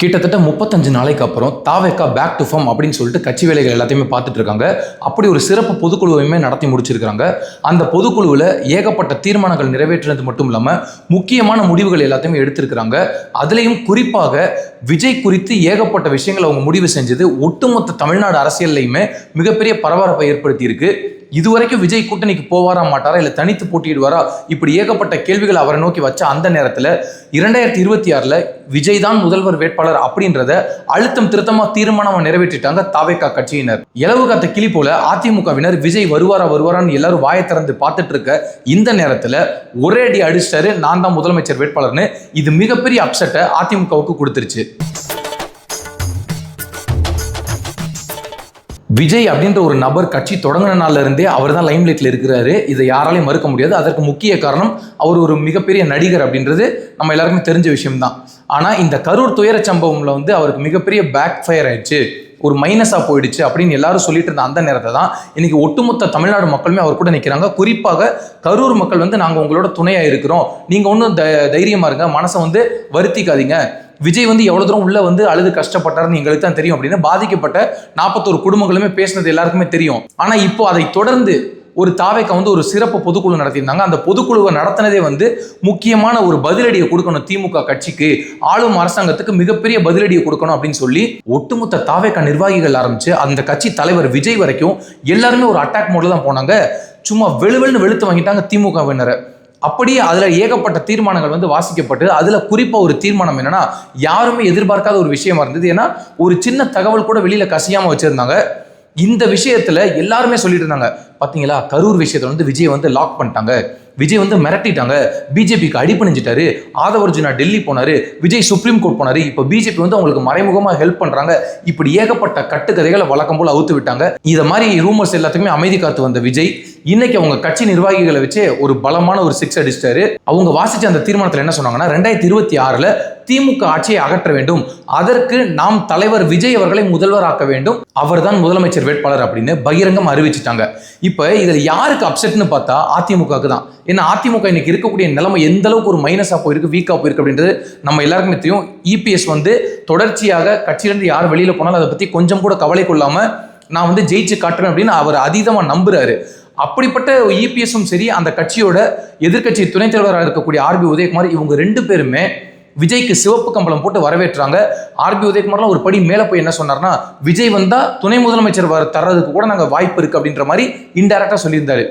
கிட்டத்தட்ட முப்பத்தஞ்சு நாளைக்கு அப்புறம் தாவேக்கா பேக் டு ஃபார்ம் அப்படின்னு சொல்லிட்டு கட்சி வேலைகள் எல்லாத்தையுமே பார்த்துட்டு இருக்காங்க. அப்படி ஒரு சிறப்பு பொதுக்குழுவையுமே நடத்தி முடிச்சிருக்காங்க அந்த பொதுக்குழுவில் ஏகப்பட்ட தீர்மானங்கள் நிறைவேற்றினது மட்டும் இல்லாமல் முக்கியமான முடிவுகள் எல்லாத்தையுமே எடுத்திருக்கிறாங்க. அதுலேயும் குறிப்பாக விஜய் குறித்து ஏகப்பட்ட விஷயங்கள் அவங்க முடிவு செஞ்சது ஒட்டுமொத்த தமிழ்நாடு அரசியல்லையுமே மிகப்பெரிய பரபரப்பை ஏற்படுத்தியிருக்கு. இதுவரைக்கும் விஜய் கூட்டணிக்கு போவாரா மாட்டாரா இல்லை தனித்து போட்டியிடுவாரா? இப்படி ஏகப்பட்ட கேள்விகள் அவரை நோக்கி வச்ச அந்த நேரத்தில் இரண்டாயிரத்தி இருபத்தி ஆறில் விஜய் தான் முதல்வர் வேட்பாளர் அப்படின்றத அழுத்தம் திருத்தமாக தீர்மானம் நிறைவேற்றிட்டாங்க தாவேக்கா கட்சியினர். இளவு காத்த கிளி போல அதிமுகவினர் விஜய் வருவாரா வருவாரான்னு எல்லாரும் வாயை திறந்து பார்த்துட்டு இருக்க இந்த நேரத்தில் ஒரே அடி அடிச்சிட்டாரு நான் தான் முதலமைச்சர் வேட்பாளர்னு இது மிகப்பெரிய அப்செட்டை அதிமுகவுக்கு கொடுத்துருச்சு. விஜய் அப்படின்ற ஒரு நபர் கட்சி தொடங்கின நாள்ல இருந்தே அவர் தான் லைம்லைட்ல இருக்கிறாரு. இதை யாராலையும் மறுக்க முடியாது. அதற்கு முக்கிய காரணம் அவர் ஒரு மிகப்பெரிய நடிகர் அப்படின்றது நம்ம எல்லாருக்குமே தெரிஞ்ச விஷயம்தான். ஆனா இந்த கரூர் துயர சம்பவம்ல வந்து அவருக்கு மிகப்பெரிய பேக் ஃபயர் ஆயிடுச்சு. ஒரு மைனஸாக போயிடுச்சு அப்படின்னு எல்லாரும் சொல்லிட்டு இருந்த அந்த நேரத்தை தான் இன்னைக்கு ஒட்டுமொத்த தமிழ்நாடு மக்களுமே அவர் கூட நிற்கிறாங்க குறிப்பாக கரூர் மக்கள் வந்து நாங்கள் உங்களோட துணையாக இருக்கிறோம். நீங்கள் ஒன்றும் த தைரியமாக இருங்க. மனசை வந்து வருத்திக்காதீங்க. விஜய் வந்து எவ்வளோ தூரம் உள்ளே வந்து அழுது கஷ்டப்பட்டாருன்னு எங்களுக்கு தான் தெரியும் அப்படின்னு பாதிக்கப்பட்ட நாற்பத்தோரு குடும்பங்களுமே பேசினது எல்லாருக்குமே தெரியும். ஆனால் இப்போ அதை தொடர்ந்து ஒரு தாவைக்கு வந்து ஒரு சிறப்பு பொதுக்குழு நடத்தியிருந்தாங்க. அந்த பொதுக்குழுவை நடத்தினதே வந்து முக்கியமான ஒரு பதிலடியை கொடுக்கணும் திமுக கட்சிக்கு. ஆளும் அரசாங்கத்துக்கு மிகப்பெரிய பதிலடியை கொடுக்கணும் அப்படின்னு சொல்லி ஒட்டுமொத்த தாவேக்கா நிர்வாகிகள் ஆரம்பிச்சு அந்த கட்சி தலைவர் விஜய் வரைக்கும் எல்லாருமே ஒரு அட்டாக் மோட்ல தான் போனாங்க. சும்மா வெளுவெளுன்னு வெளுத்து வாங்கிட்டாங்க திமுகவினரை. அப்படியே அதில் ஏகப்பட்ட தீர்மானங்கள் வந்து வாசிக்கப்பட்டு அதில் குறிப்பாக ஒரு தீர்மானம் என்னன்னா யாருமே எதிர்பார்க்காத ஒரு விஷயமா இருந்தது. ஏன்னா ஒரு சின்ன தகவல் கூட வெளியில் கசியாமல் வச்சுருந்தாங்க. இந்த விஷயத்தில் எல்லாருமே சொல்லிட்டு இருந்தாங்க. பார்த்தீங்களா கரூர் விஷயத்தில் வந்து விஜய் வந்து லாக் பண்ணிட்டாங்க. விஜய் வந்து மிரட்டிட்டாங்க. பிஜேபிக்கு அடிப்பணிஞ்சிட்டாரு ஆதவர்ஜுனா டெல்லி போனார். விஜய் சுப்ரீம் கோர்ட் போனார். இப்போ பிஜேபி வந்து அவங்களுக்கு மறைமுகமாக ஹெல்ப் பண்ணுறாங்க இப்படி ஏகப்பட்ட கட்டுக்கதைகளை வழக்கம் போல் அவுத்து விட்டாங்க. இதை மாதிரி ரூமர்ஸ் எல்லாத்துக்குமே அமைதி காத்து வந்த விஜய். இன்னைக்கு அவங்க கட்சி நிர்வாகிகளை வச்சு ஒரு பலமான ஒரு சிக்ஸ் அடிச்சிட்டாரு. அவங்க வாசிச்ச அந்த தீர்மானத்தில் என்ன சொன்னாங்கன்னா ரெண்டாயிரத்தி இருபத்தி ஆறுல திமுக ஆட்சியை அகற்ற வேண்டும். அதற்கு நாம் தலைவர் விஜய் அவர்களை முதல்வராக்க வேண்டும். அவர்தான் முதலமைச்சர் வேட்பாளர் அப்படின்னு பகிரங்கம் அறிவிச்சிட்டாங்க. இப்போ இதில் யாருக்கு அப்செட்னு பார்த்தா அதிமுகவுக்கு தான். ஏன்னா அதிமுக இன்னைக்கு இருக்கக்கூடிய நிலைமை எந்த அளவுக்கு ஒரு மைனஸாக போயிருக்கு வீக்காக போயிருக்கு அப்படின்றது நம்ம எல்லாருக்குமே தெரியும். இபிஎஸ் வந்து தொடர்ச்சியாக கட்சியிலேருந்து யார் வெளியில் போனாலும் அதை பற்றி கொஞ்சம் கூட கவலை கொள்ளாமல் நான் வந்து ஜெயிச்சு காட்டுறேன் அப்படின்னு அவர் அதீதமாக நம்புறாரு. அப்படிப்பட்ட இபிஎஸும் சரி அந்த கட்சியோட எதிர்க்கட்சி துணைத் தலைவராக இருக்கக்கூடிய ஆர்பி உதயகுமார் இவங்க ரெண்டு பேருமே விஜய்க்கு சிவப்பு கம்பளம் போட்டு வரவேற்றாங்க. ஆர்பி உதயகுமார்லாம் ஒரு படி மேலே போய் என்ன சொன்னார்னா விஜய் வந்தால் துணை முதலமைச்சர் வர தர்றதுக்கு கூட நாங்கள் வாய்ப்பு இருக்குது அப்படின்ற மாதிரி இன்டெரக்டாக சொல்லியிருந்தாரு.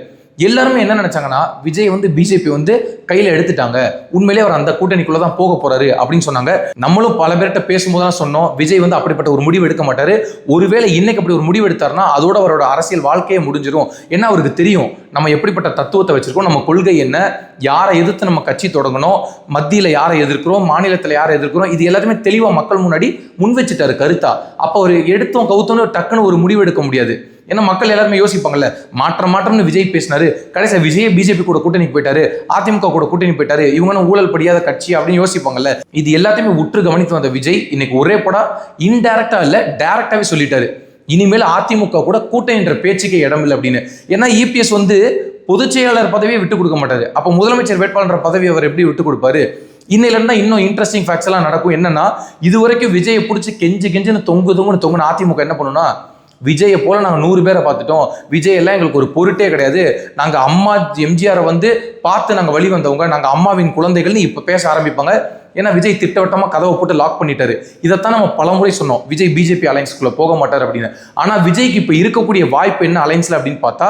எல்லாருமே என்ன நினைச்சாங்கன்னா விஜய் வந்து பிஜேபி வந்து கையில எடுத்துட்டாங்க. உண்மையிலேயே அவர் அந்த கூட்டணிக்குள்ள தான் போக போறாரு அப்படின்னு சொன்னாங்க. நம்மளும் பல பேர்கிட்ட பேசும்போது தான் சொன்னோம் விஜய் வந்து அப்படிப்பட்ட ஒரு முடிவு எடுக்க மாட்டாரு. ஒருவேளை இன்னைக்கு அப்படி ஒரு முடிவு எடுத்தாருன்னா அதோட அவரோட அரசியல் வாழ்க்கையே முடிஞ்சிடும் ஏன்னா அவருக்கு தெரியும் நம்ம எப்படிப்பட்ட தத்துவத்தை வச்சிருக்கோம் நம்ம கொள்கை என்ன யாரை எதிர்த்து நம்ம கட்சி தொடங்கணும் மத்தியில் யாரை எதிர்க்கிறோம் மாநிலத்தில் யாரை எதிர்க்கிறோம் இது எல்லாத்தையுமே தெளிவாக மக்கள் முன்னாடி முன் வச்சுட்டாரு கருத்தா. அப்போ அவர் எடுத்தோம் கவுத்தோன்னு டக்குன்னு ஒரு முடிவு எடுக்க முடியாது. ஏன்னா மக்கள் எல்லாருமே யோசிப்பாங்கல்ல மாற்றம் மாற்றம்னு விஜய் பேசினாரு. கடைசியா விஜய் பிஜேபி கூட கூட்டணி போயிட்டாரு. அதிமுக கூட கூட்டணி போயிட்டாரு. இவங்க ஊழல் படியாத கட்சி அப்படின்னு யோசிப்பாங்கல்ல. இது எல்லாத்தையுமே உற்று கவனித்து வந்த விஜய் இன்னைக்கு ஒரே படா இன்டைரக்டா இல்ல டைரக்டாவே சொல்லிட்டாரு. இனிமேல் அதிமுக கூட கூட்டணின்ற பேச்சுக்கே இடம் இல்லை அப்படின்னு. ஏன்னா இபிஎஸ் வந்து பொதுச் செயலாளர் பதவியை விட்டு கொடுக்க மாட்டாரு. அப்போ முதலமைச்சர் வேட்பாளர் பதவி அவர் எப்படி விட்டு கொடுப்பாரு? இன்னையில இருந்தா இன்னும் இன்ட்ரெஸ்டிங் ஃபேக்ட்ஸ் எல்லாம் நடக்கும். என்னன்னா இது வரைக்கும் விஜயை பிடிச்சி கெஞ்சு கெஞ்சுன்னு தொங்கு தொங்குன்னு தொங்குன்னு அதிமுக என்ன பண்ணுன்னா விஜயை போல நாங்கள் நூறு பேரை பார்த்துட்டோம். விஜய் எல்லாம் எங்களுக்கு ஒரு பொருட்டே கிடையாது. நாங்கள் அம்மா எம்ஜிஆரை வந்து பார்த்து நாங்கள் வழி வந்தவங்க. நாங்கள் அம்மாவின் குழந்தைகள்னு இப்போ பேச ஆரம்பிப்பாங்க. ஏன்னா விஜய் திட்டவட்டமாக கதவை போட்டு லாக் பண்ணிட்டாரு. இதைத்தான் நம்ம பலமுறை சொன்னோம். விஜய் பிஜேபி அலைன்ஸ்குள்ளே போக மாட்டார் அப்படின்னு. ஆனால் விஜய்க்கு இப்போ இருக்கக்கூடிய வாய்ப்பு என்ன அலைன்ஸில் அப்படின்னு பார்த்தா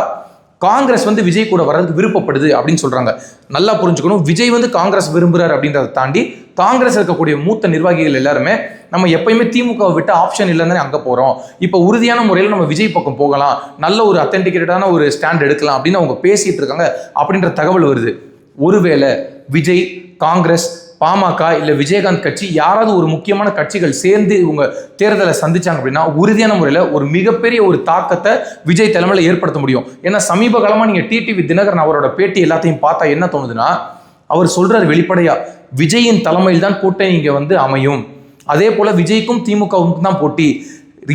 காங்கிரஸ் வந்து விஜய் கூட வர்றதுக்கு விருப்பப்படுது அப்படின்னு சொல்றாங்க. நல்லா புரிஞ்சுக்கணும். விஜய் வந்து காங்கிரஸ் விரும்புறாரு அப்படின்றத தாண்டி காங்கிரஸ் இருக்கக்கூடிய மூத்த நிர்வாகிகள் எல்லாருமே நம்ம எப்பயுமே திமுக விட்டு ஆப்ஷன் இல்லைன்னு அங்கே போகிறோம் இப்போ உறுதியான முறையில் நம்ம விஜய் பக்கம் போகலாம். நல்ல ஒரு அத்தென்டிகேட்டடான ஒரு ஸ்டாண்ட் எடுக்கலாம் அப்படின்னு அவங்க பேசிட்டு இருக்காங்க அப்படின்ற தகவல் வருது. ஒருவேளை விஜய் காங்கிரஸ் பாமக இல்லை விஜயகாந்த் கட்சி யாராவது ஒரு முக்கியமான கட்சிகள் சேர்ந்து இவங்க தேர்தலை சந்திச்சாங்க அப்படின்னா உறுதியான முறையில் ஒரு மிகப்பெரிய ஒரு தாக்கத்தை விஜய் தலைமையில் ஏற்படுத்த முடியும். ஏன்னா சமீப காலமாக நீங்கள் டிடிவி தினகரன் அவரோட பேட்டி எல்லாத்தையும் பார்த்தா என்ன தோணுதுன்னா அவர் சொல்கிறார் வெளிப்படையாக விஜயின் தலைமையில் தான் கூட்டணி இங்கே வந்து அமையும். அதே போல் விஜய்க்கும் திமுகவுக்கும் தான் போட்டி.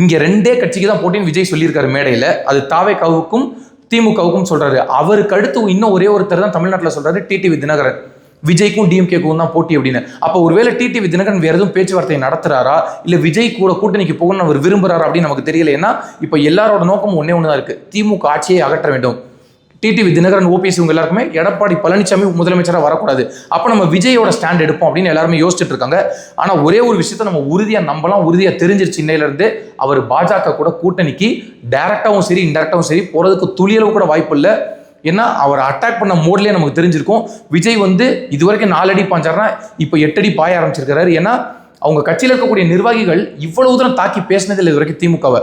இங்கே ரெண்டே கட்சிக்கு தான் போட்டின்னு விஜய் சொல்லியிருக்காரு மேடையில். அது தாவேக்காவுக்கும் திமுகவுக்கும் சொல்கிறாரு அவருக்கு அடுத்து இன்னும் ஒரே ஒருத்தர் தான் தமிழ்நாட்டில் சொல்கிறாரு டிடிவி தினகரன். விஜய்க்கும் டிஎம்கேக்கும் தான் போட்டி அப்படின்னு. அப்போ ஒருவேளை டிடிவி தினகரன் வேற எதுவும் பேச்சுவார்த்தை நடத்துறாரா? இல்ல விஜய் கூட கூட்டணிக்கு போகணும்னு அவர் விரும்புறாரா அப்படின்னு நமக்கு தெரியல ஏன்னா இப்போ எல்லாரோட நோக்கமும் ஒன்றே ஒன்று தான் இருக்கு. திமுக ஆட்சியை அகற்ற வேண்டும். டிடிவி தினகரன் ஓபிஎஸ் இவங்க எல்லாருக்குமே எடப்பாடி பழனிசாமி முதலமைச்சராக வரக்கூடாது. அப்போ நம்ம விஜயோட ஸ்டாண்ட் எடுப்போம் அப்படின்னு எல்லாருமே யோசிச்சுட்டு இருக்காங்க. ஆனால் ஒரே ஒரு விஷயத்த நம்ம உறுதியாக நம்பலாம் உறுதியாக தெரிஞ்சிருச்சு இன்னையிலேருந்து அவர் பாஜக கூட கூட்டணிக்கு டைரக்டாகவும் சரி இன்டெரக்டாகவும் சரி போகிறதுக்கு துளியளவு கூட வாய்ப்பு இல்லை. ஏன்னா அவர் அட்டாக் பண்ண மோட்லேயே நமக்கு தெரிஞ்சிருக்கும். விஜய் வந்து இது வரைக்கும் நாலு அடி பாஞ்சாருன்னா இப்போ எட்டடி பாய ஆரம்பிச்சிருக்கிறாரு. ஏன்னா அவங்க கட்சியில் இருக்கக்கூடிய நிர்வாகிகள் இவ்வளவு தூரம் தாக்கி பேசினதில் இது வரைக்கும் திமுகவை.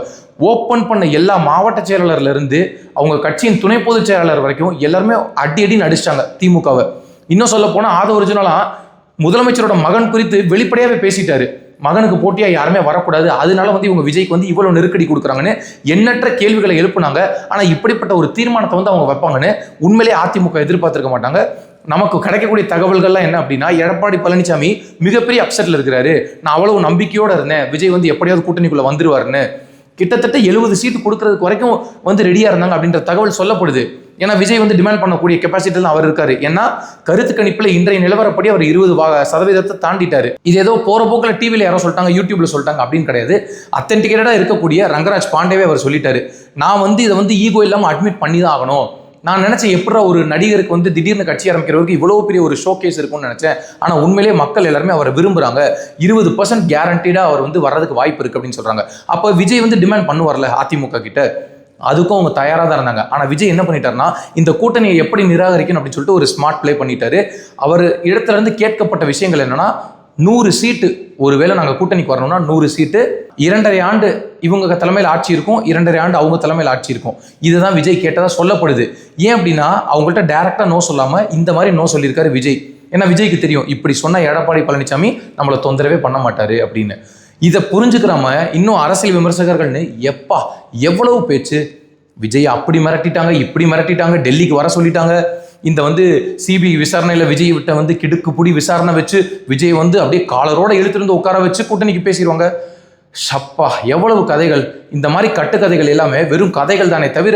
ஓப்பன் பண்ண எல்லா மாவட்ட செயலாளர்லேருந்து அவங்க கட்சியின் துணை பொதுச் செயலாளர் வரைக்கும் எல்லாருமே அடி அடின்னு அடிச்சிட்டாங்க திமுகவை. இன்னும் சொல்ல போனால் ஆத ஒரிஜினலாக முதலமைச்சரோட மகன் குறித்து வெளிப்படையாகவே பேசிட்டாரு. மகனுக்கு போட்டியாக யாருமே வரக்கூடாது. அதனால வந்து இவங்க விஜய்க்கு வந்து இவ்வளோ நெருக்கடி கொடுக்குறாங்கன்னு எண்ணற்ற கேள்விகளை எழுப்புனாங்க. ஆனால் இப்படிப்பட்ட ஒரு தீர்மானத்தை வந்து அவங்க வைப்பாங்கன்னு உண்மையிலேயே அதிமுக எதிர்பார்த்துருக்க மாட்டாங்க. நமக்கு கிடைக்கக்கூடிய தகவல்கள்லாம் என்ன அப்படின்னா எடப்பாடி பழனிசாமி மிகப்பெரிய அப்செட்டில் இருக்கிறாரு. நான் அவ்வளவு நம்பிக்கையோடு இருந்தேன். விஜய் வந்து எப்படியாவது கூட்டணிக்குள்ளே வந்துருவாருன்னு. கிட்டத்தட்ட எழுபது சீட்டு கொடுக்கறதுக்கு வரைக்கும் வந்து ரெடியாக இருந்தாங்க அப்படின்ற தகவல் சொல்லப்படுது. ஏன்னா விஜய் வந்து டிமாண்ட் பண்ணக்கூடிய கெப்பாசிட்டியில் அவர் இருக்காரு. ஏன்னா கருத்து கணிப்பில் இன்றைய நிலவரப்படி அவர் இருபது சதவீதத்தை தாண்டிட்டாரு. இது ஏதோ போற போக்கில் டிவியில் யாரோ சொல்லிட்டாங்க யூடியூப்ல சொல்லிட்டாங்க அப்படின்னு கிடையாது. அத்தென்டிகேட்டடாக இருக்கக்கூடிய ரங்கராஜ் பாண்டேவே அவர் சொல்லிட்டாரு. நான் வந்து இதை வந்து ஈகோ இல்லாமல் அட்மிட் பண்ணி தான் ஆகணும். நான் நினைச்சேன் எப்படா ஒரு நடிகருக்கு வந்து திடீர்னு கட்சி ஆரம்பிக்கிறவருக்கு இவ்வளோ பெரிய ஒரு ஷோ கேஸ் இருக்கும்னு நினைச்சேன். ஆனால் உண்மையிலேயே மக்கள் எல்லாருமே அவரை விரும்புகிறாங்க இருபது பர்சன்ட் கேரண்டீடாக அவர் வந்து வர்றதுக்கு வாய்ப்பு இருக்குது அப்படின்னு சொல்கிறாங்க அப்போ விஜய் வந்து டிமாண்ட் பண்ணுவார்ல அதிமுக கிட்ட? அதுக்கும் அவங்க தயாராக தான் இருந்தாங்க. ஆனால் விஜய் என்ன பண்ணிட்டாருன்னா இந்த கூட்டணியை எப்படி நிராகரிக்கணும் அப்படின்னு சொல்லிட்டு ஒரு ஸ்மார்ட் ப்ளே பண்ணிட்டாரு. அவர் இடத்துல இருந்து கேட்கப்பட்ட விஷயங்கள் என்னன்னா நூறு சீட்டு ஒருவேளை நாங்கள் கூட்டணிக்கு வரணும்னா நூறு சீட்டு இரண்டரை ஆண்டு இவங்க தலைமையில் ஆட்சி இருக்கும் இரண்டரை ஆண்டு அவங்க தலைமையில் ஆட்சி இருக்கும். இதுதான் விஜய் கேட்டதாக சொல்லப்படுது. ஏன் அப்படின்னா அவங்கள்ட்ட டேரெக்டாக நோ சொல்லாமல் இந்த மாதிரி நோ சொல்லியிருக்காரு விஜய். ஏன்னா விஜய்க்கு தெரியும் இப்படி சொன்ன எடப்பாடி பழனிசாமி நம்மளை தொந்தரவே பண்ண மாட்டாரு அப்படின்னு. இதை புரிஞ்சுக்கிறாம இன்னும் அரசியல் விமர்சகர்கள்னு எப்பா எவ்வளவு பேச்சு? விஜய் அப்படி மிரட்டிட்டாங்க இப்படி மிரட்டிட்டாங்க டெல்லிக்கு வர சொல்லிட்டாங்க. இந்த வந்து சிபிஐ விசாரணையில் விஜய் விட்ட வந்து கிடுக்கு புடி விசாரணை வச்சு விஜய் வந்து அப்படியே காலரோட இழுத்துருந்து உட்கார வச்சு கூட்டணிக்கு பேசிடுவாங்க. ஷப்பா எவ்வளவு கதைகள். இந்த மாதிரி கட்டுக்கதைகள் எல்லாமே வெறும் கதைகள் தானே தவிர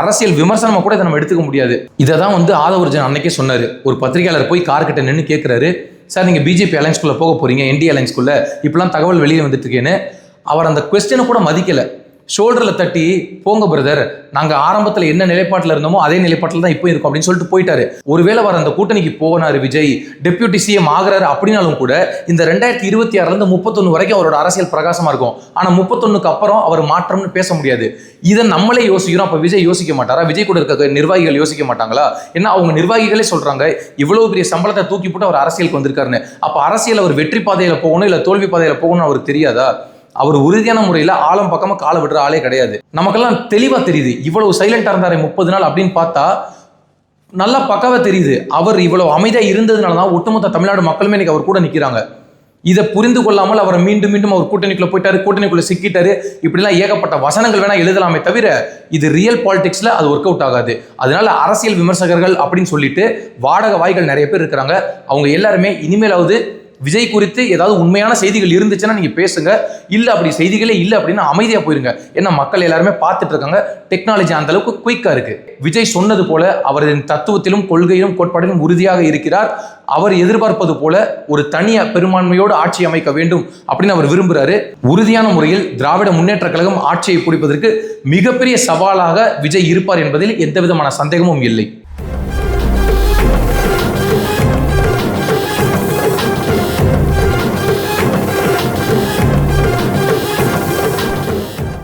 அரசியல் விமர்சனமாக கூட இதை நம்ம எடுத்துக்க முடியாது. இதை தான் வந்து ஆதவர்ஜன் அன்னைக்கே சொன்னார். ஒரு பத்திரிகையாளர் போய் கார்கிட்ட நின்று கேட்குறாரு சார் நீங்கள் பிஜேபி அலைன்ஸ்குள்ள போக போறீங்க என்டி அலைன்ஸ்குள்ள இப்பெல்லாம் தகவல் வெளியே வந்துட்டு இருக்கேன்னு. அவர் அந்த கொஸ்டினை கூட மதிக்கலை. ஷோல்டரில் தட்டி போங்க பிரதர் நாங்கள் ஆரம்பத்தில் என்ன நிலைப்பாட்டில் இருந்தோமோ அதே நிலைப்பாட்டில் தான் இப்போ இருக்கும் அப்படின்னு சொல்லிட்டு போயிட்டாரு. ஒருவேளை வர அந்த கூட்டணிக்கு போனார் விஜய் டெப்யூட்டி சிஎம் ஆகிறாரு அப்படின்னாலும் கூட இந்த ரெண்டாயிரத்தி இருபத்தி ஆறுலேருந்து முப்பத்தொன்று வரைக்கும் அவரோட அரசியல் பிரகாசமாக இருக்கும். ஆனால் முப்பத்தொன்னுக்கு அப்புறம் அவர் மாற்றம்னு பேச முடியாது. இதை நம்மளே யோசிக்கிறோம் அப்போ விஜய் யோசிக்க மாட்டாரா? விஜய் கூட இருக்க நிர்வாகிகள் யோசிக்க மாட்டாங்களா? ஏன்னா அவங்க நிர்வாகிகளே சொல்கிறாங்க இவ்வளோ பெரிய சம்பளத்தை தூக்கி போட்டு அவர் அரசியலுக்கு வந்திருக்காருன்னு. அப்போ அரசியல் அவர் வெற்றி பாதையில் போகணும் இல்லை தோல்வி பாதையில் போகணும்னு அவருக்கு தெரியாதா? அவர் உறுதியான முறையில் ஆழம் பக்கமாக காலை விடுற ஆளே கிடையாது. நமக்கெல்லாம் தெளிவாக தெரியுது. இவ்வளவு சைலண்டாக இருந்தாரு முப்பது நாள் அப்படின்னு பார்த்தா நல்லா பக்கவாக தெரியுது. அவர் இவ்வளவு அமைதியாக இருந்ததுனால தான் ஒட்டுமொத்த தமிழ்நாடு மக்களுமே இன்னைக்கு அவர் கூட நிற்கிறாங்க இதை புரிந்து கொள்ளாமல் அவரை மீண்டும் மீண்டும் அவர் கூட்டணிக்குள்ள போயிட்டாரு கூட்டணிக்குள்ள சிக்கிட்டாரு. இப்படிலாம் ஏகப்பட்ட வசனங்கள் வேணா எழுதலாமே தவிர இது ரியல் பாலிடிக்ஸ்ல அது ஒர்க் அவுட் ஆகாது. அதனால அரசியல் விமர்சகர்கள் அப்படின்னு சொல்லிட்டு வாடகை வாய்கள் நிறைய பேர் இருக்கிறாங்க. அவங்க எல்லாருமே இனிமேலாவது விஜய் குறித்து ஏதாவது உண்மையான செய்திகள் இருந்துச்சுன்னா நீங்க பேசுங்க. இல்ல அப்படி செய்திகளே இல்ல அப்படின்னா அமைதியா போயிருங்க. ஏன்னா மக்கள் எல்லாருமே பார்த்துட்டு இருக்காங்க. டெக்னாலஜி அந்த அளவுக்கு குயிக்கா இருக்கு. விஜய் சொன்னது போல அவரின் தத்துவத்திலும் கொள்கையிலும் கோட்பாட்டிலும் உறுதியாக இருக்கிறார். அவர் எதிர்பார்ப்பது போல ஒரு தனிய பெரும்பான்மையோடு ஆட்சி அமைக்க வேண்டும் அப்படின்னு அவர் விரும்புகிறாரு உறுதியான முறையில் திராவிட முன்னேற்ற கழகம் ஆட்சியை பிடிப்பதற்கு மிகப்பெரிய சவாலாக விஜய் இருப்பார் என்பதில் எந்த விதமான சந்தேகமும் இல்லை.